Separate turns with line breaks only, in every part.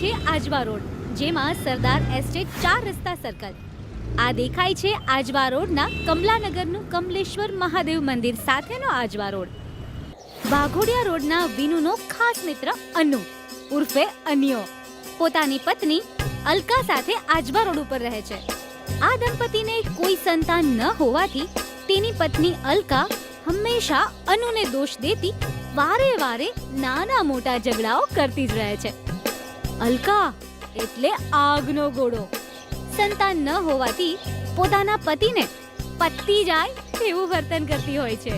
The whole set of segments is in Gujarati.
છે આજવા રોડ, જેમાં સરદાર એસ્ટેટ ચાર રસ્તા સર્કલ. આ દેખાય છે આજવા રોડના કમલાનગરનું કમલેશ્વર મહાદેવ મંદિર સાથેનો આજવા રોડ. વાઘોડિયા રોડના વિનુનો ખાસ મિત્ર અનુ, ઉર્ફે અન્યો. પોતાની પત્ની અલકા સાથે આજવા રોડ ઉપર રહે છે. આ દંપતીને કોઈ સંતાન ન હોવાથી તેની પત્ની અલકા હંમેશા અનુને દોષ દેતી વારે વારે નાના મોટા ઝઘડાઓ કરતી જ રહે છે. અલકા એટલે આગનો ગોળો સંતાન ન હોવાથી પોતાના પતિને પતી જાય એવું વર્તન કરતી હોય છે.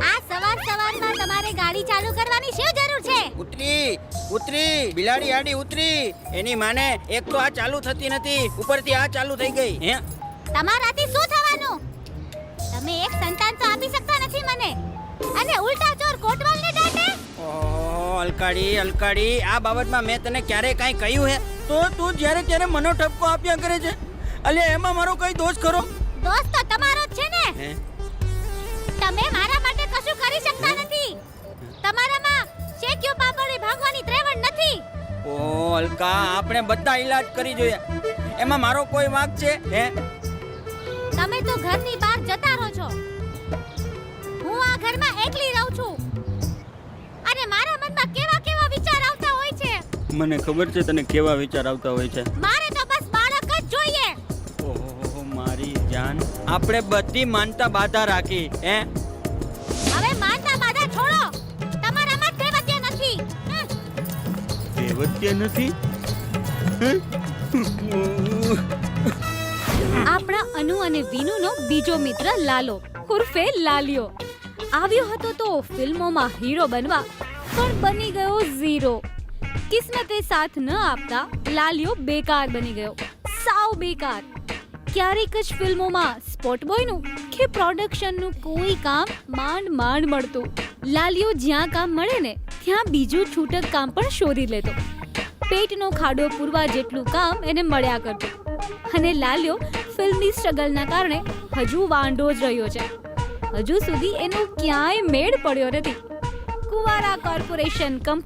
આ સવાર સવારમાં તમારે ગાડી ચાલુ કરવાની શું જરૂર છે?
ઉતરી ઉતરી બિલાડી આડી ઉતરી. એની માને એક તો આ ચાલુ થતી નથી ઉપરથી આ ચાલુ થઈ ગઈ. હે?
તમારાથી શું થવાનું? તમે એક સંતાન તો આપી શકતા નથી મને. અને ઉલટા ચોર કોટવાલને દાટે?
ઓહો અલકાડી અલકાડી. આ બાબતમાં મેં તને ક્યારે કાંઈ કહ્યું હે? તો તું જ્યારે ત્યારે મનો ઠપકો આપ્યા કરે છે. અલે એમાં મારો કઈ દોષ ખરો?
દોષ તો તમારો જ છે ને. તમે મારા માટે કશું કરી શકતા નથી. તમારામાં નથી
ઓહો અલકા આપણે બધા ઈલાજ કરી જોઈએ? એમાં મારો કોઈ વાંક છે? હે?
તમે તો ઘરની બહાર જતા રહો છો. હું આ ઘરમાં એકલી રહું છું. અને મારા મનમાં કેવા કેવા વિચાર આવતા હોય છે?
મને ખબર છે તને કેવા વિચાર આવતા હોય છે.
મારે તો બસ બાળક જ જોઈએ.
ઓહો મારી જાન. આપણે બધી માનતા બાધા રાખી હે? દેવત્ય નથી.
આપણા અનુ અને વિનુનો બીજો મિત્ર લાલો, ઉર્ફે લાલિયો. આવ્યો હતો તો ફિલ્મોમાં હીરો બનવા, પણ બની ગયો ઝીરો. કિસ્મતે સાથ ન આપતા લાલિયો બેકાર બની ગયો, સાવ બેકાર. ક્યારેક જ ફિલ્મોમાં સ્પોટ બોયનું કે પ્રોડક્શનનું કોઈ કામ માંડ માંડ મળતું. લાલિયો જ્યાં કામ મળે ને, ત્યાં બીજું છૂટક કામ પણ શોધી લેતો. પેટનો ખાડો પૂરવા જેટલું કામ એને મળ્યા કરતું. અને લાલ્યો ફિલ્મની સ્ટ્રગલના કારણે હજુ વાંઢો જ રહ્યો છે. હજુ સુધી એનો ક્યાંય મેળ પડ્યો નથી. કુવારા કોર્પોરેશન